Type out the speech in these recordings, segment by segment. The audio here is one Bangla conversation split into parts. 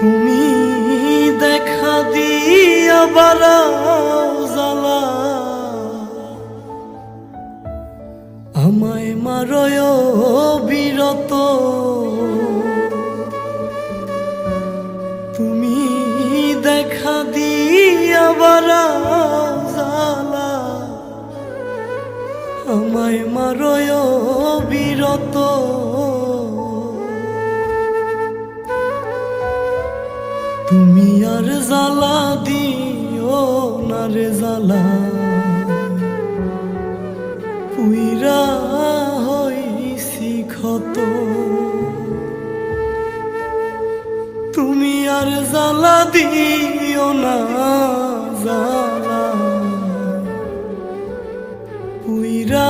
তুমি দেখা দিয়া বারাও জ্বালা। আমায় মারয় বিরত। তুমি দেখা দিয়া বারাও জ্বালা। আমায় মারয় বিরত। তুমি আর জ্বালা দিও না রে জ্বালা। পুইরা হইছি ক্ষত। তুমি আর জ্বালা দিও না জ্বালা। পুইরা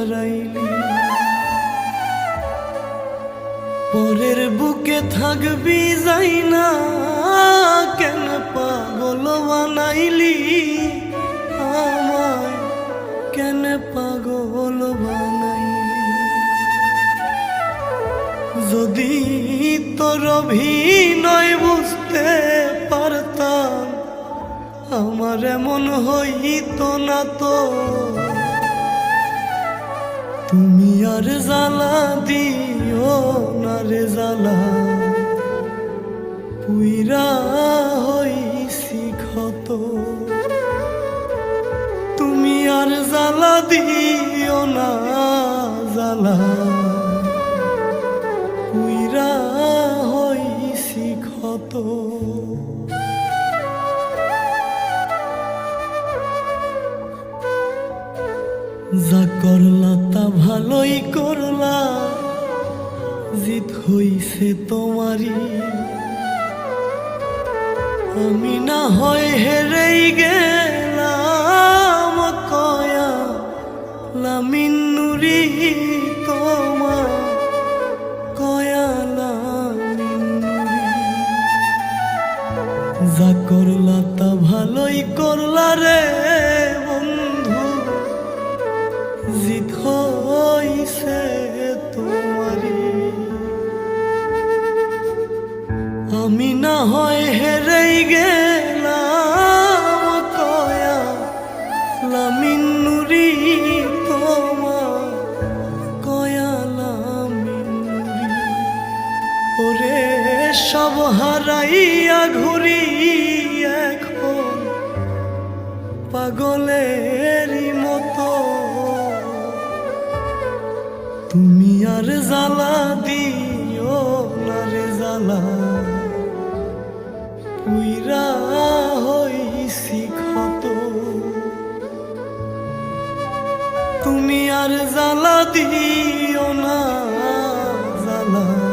বাড়াইলি পরের বুকে থাকবি যাই না, কেন পাগল বানাইলি? আমায় কেন পাগল বানাইলি? যদি তোর অভিনয় বুঝতে পারতাম, আমার এমন হইতো না তো। তুমি আর জ্বালা দিও না রে জ্বালা। পুইরা হইছি ক্ষত। তুমি আর জ্বালা দিও না জ্বালা। পুইরা হইছি ক্ষত। যা করলা তা ভালোই করলা জিত হইছে তোমারই। আমি না হয় হেরেই গেলাম, কয়া লামিনুরি তোমার কয়া লামিনুরি যা করলা তা ভালোই করলা রে। হইছে তোমারি। আমি না হয় হেরেই গেলাম কয়া লামিনুরি তোমার, কয়া লামিনুরি ওরে সব হারাইয়া ঘুরি এখন, পাগলেরই মতো। দুনিয়ার জ্বালা দিও জ্বালা পুইরা হইছি ক্ষত তুমি আর জ্বালা দিও না জ্বালা